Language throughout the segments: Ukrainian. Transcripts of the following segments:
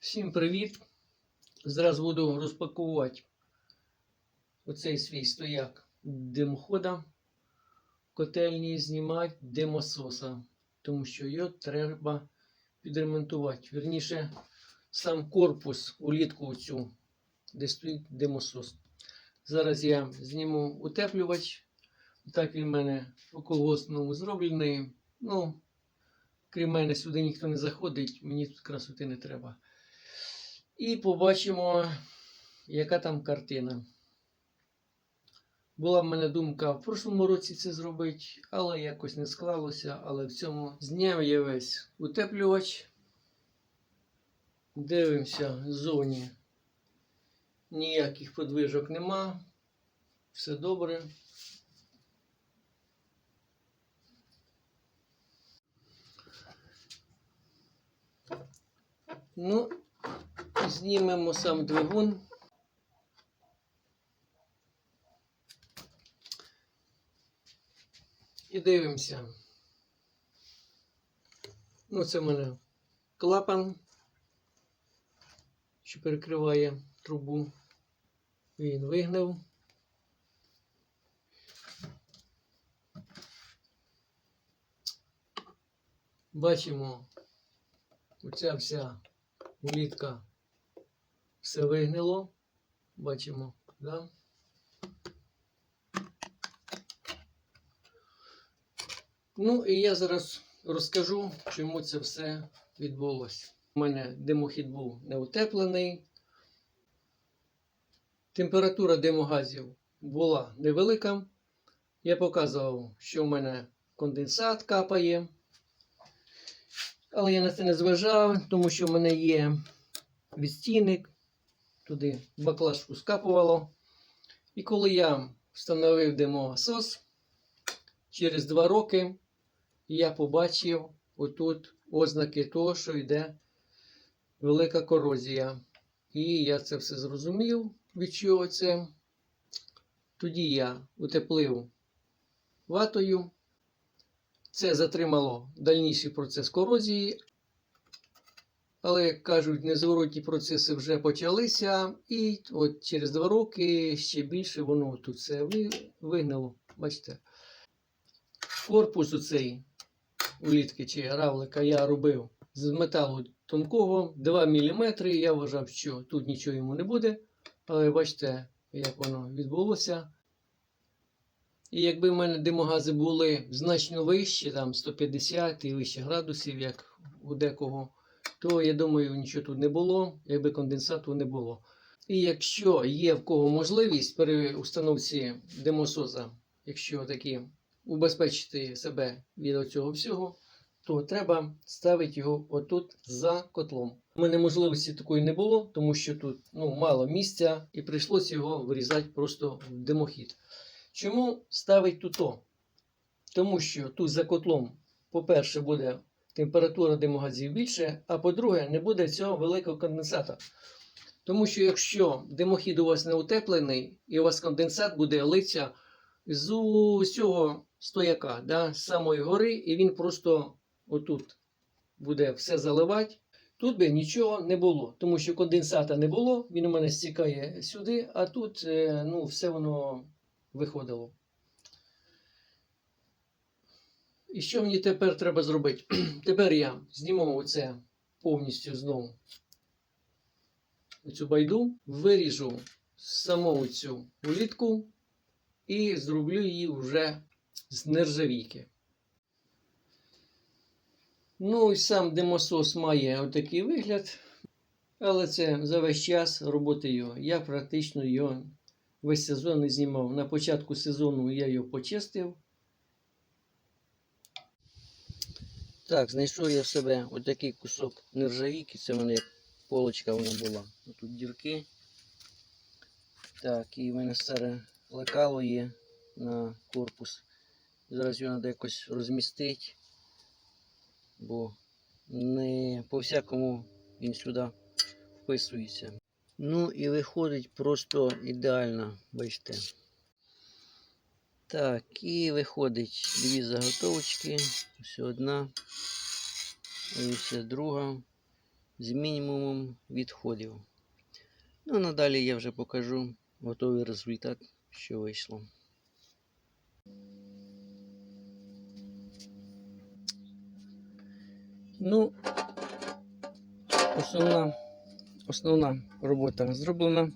Всім привіт! Зараз буду розпакувати оцей свій стояк димохода, котельні знімати димососа, тому що його треба підремонтувати. Вірніше, сам корпус улітку цю, де стоїть димосос. Зараз я зніму утеплювач. Так він в мене по колгоспному зроблений. Ну, крім мене, сюди ніхто не заходить, мені тут красоти не треба. І побачимо, яка там картина. Була в мене думка в прошлому році це зробити, але якось не склалося. Але в цьому зняв я весь утеплювач. Дивимося ззовні. Ніяких подвижок нема. Все добре. Ну, знімемо сам двигун. І дивимося. Ну, це в мене клапан, що перекриває трубу. Він вигнав. Бачимо, оця вся улітка все вигнило. Бачимо, да? Ну і я зараз розкажу, чому це все відбулося. У мене димохід був неутеплений. Температура димогазів була невелика. Я показував, що в мене конденсат капає. Але я на це не зважав, тому що в мене є відстійник, туди баклажку скапувало. І коли я встановив димосос, через два роки я побачив отут ознаки того, що йде велика корозія. І я це все зрозумів, від чого це. Тоді я утеплив ватою. Це затримало дальніший процес корозії. Але, як кажуть, незворотні процеси вже почалися, і от через два роки ще більше воно тут все вигнало. Бачите, корпус оцей улітки чи равлика я робив з металу тонкого 2 мм. Я вважав, що тут нічого йому не буде. Але бачите, як воно відбулося. І якби в мене димогази були значно вищі, там 150 і вище градусів, як у декого, то я думаю, нічого тут не було, якби конденсату не було. І якщо є в кого можливість при установці димосоза, якщо такі убезпечити себе від цього всього, то треба ставити його отут за котлом. У мене можливості такої не було, тому що тут ну, мало місця, і прийшлося його вирізати просто в димохід. Чому ставить тут? Тому що тут за котлом, по-перше, буде температура димогазів більше, а по-друге, не буде цього великого конденсата. Тому що якщо димохід у вас не утеплений, і у вас конденсат буде литися з усього стояка, да, з самої гори, і він просто отут буде все заливати. Тут би нічого не було, тому що конденсата не було, він у мене стікає сюди, а тут е, ну, все воно виходило. І що мені тепер треба зробити? Тепер я зніму оце повністю знову цю байду, виріжу саму цю улітку і зроблю її вже з нержавійки. Ну і сам димосос має отакий вигляд, але це за весь час роботи його. Я практично його весь сезон не знімав. На початку сезону я його почистив. Так, знайшов я в себе отакий кусок нержавійки. Це вони як полочка вона була. Тут дірки. Так, і в мене старе лекало є на корпус. Зараз його треба якось розмістити, бо не по всякому він сюди вписується. Ну і виходить просто ідеально, бачите. Так, і виходить дві заготовочки. Ось одна. І ось друга. з мінімумом відходів. Ну, а надалі я вже покажу готовий результат, що вийшло. Ну, основна, основна робота зроблена.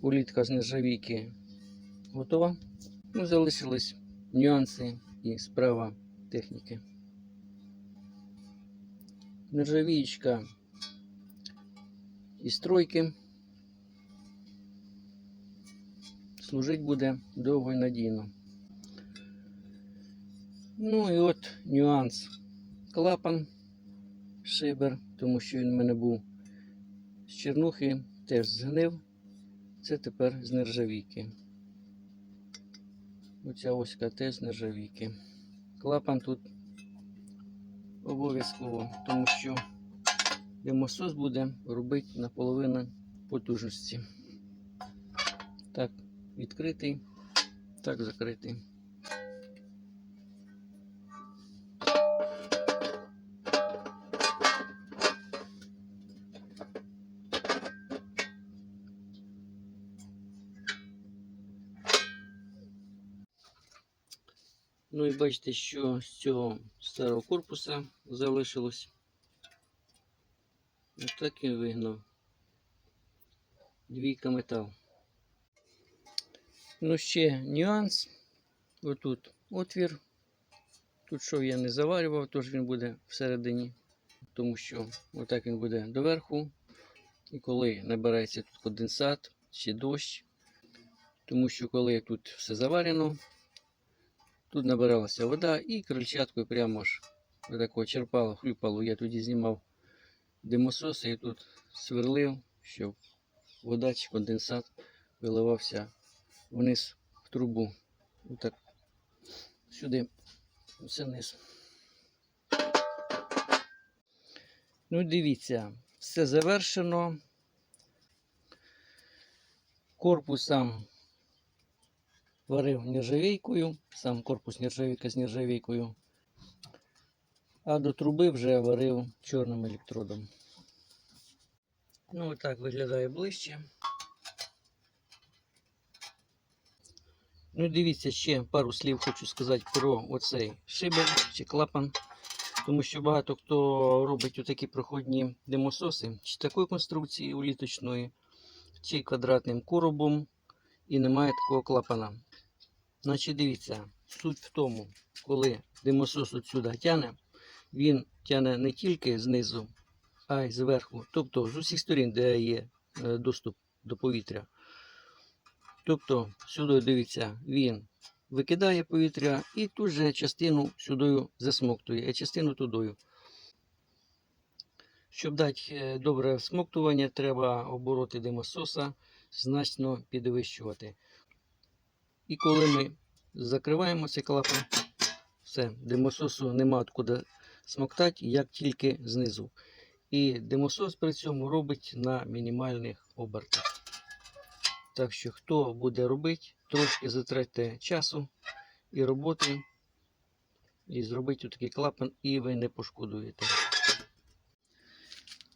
Улітка з нержавійки готова. Ну, залишились нюанси і справа техніки. Нержавієчка із тройки. Служить буде довго і надійно. Ну і от нюанс. Клапан шибер, тому що він в мене був з чернухи, теж згнив. Це тепер з нержавійки. Оця оська теж нержавійки. Клапан тут обов'язково, тому що димосос буде робити наполовину потужності. Так, відкритий, так закритий. Ну і бачите, що з цього старого корпуса залишилось. Ось так і вигнав. Двійка метал. Ну, ще нюанс. Отут отвір. Тут що я не заварював, тож він буде всередині. Тому що отак він буде доверху. І коли набирається тут конденсат чи дощ, тому що коли тут все заварено, Тут набиралася вода і крильчаткою прямо ж такого черпало, хлюпало. Я тоді знімав димососи і тут сверлив, щоб вода чи конденсат виливався вниз в трубу. Отак. Сюди, все вниз. Ну, дивіться, все завершено. Корпус сам варив нержавійкою, сам корпус нержавійка з нержавійкою. А до труби вже варив чорним електродом. Ну, отак виглядає ближче. Ну, дивіться, ще пару слів хочу сказати про оцей шибер чи клапан. Тому що багато хто робить отакі проходні димососи, чи такої конструкції уліточної, чи квадратним коробом, і немає такого клапана. Значить, дивіться, суть в тому, коли димосос отсюди тяне, він тяне не тільки знизу, а й зверху, тобто з усіх сторін, де є е, доступ до повітря. Тобто, сюди дивіться, він викидає повітря і тут же частину сюди засмоктує, а частину тудою. Щоб дати е, добре всмоктування, треба обороти димососа значно підвищувати. І коли ми закриваємо цей клапан, все, димососу нема откуди смоктати, як тільки знизу. І димосос при цьому робить на мінімальних обертах. Так що, хто буде робити, трошки затратьте часу і роботи, і зробити такий клапан, і ви не пошкодуєте.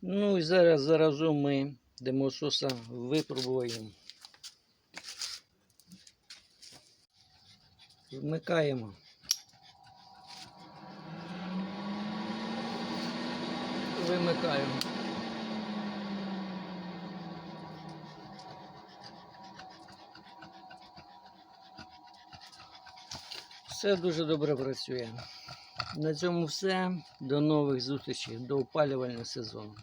Ну і зараз заразом ми димососа випробуємо. Вмикаємо. Вимикаємо. Все дуже добре працює. На цьому все. До нових зустрічей, до опалювального сезону.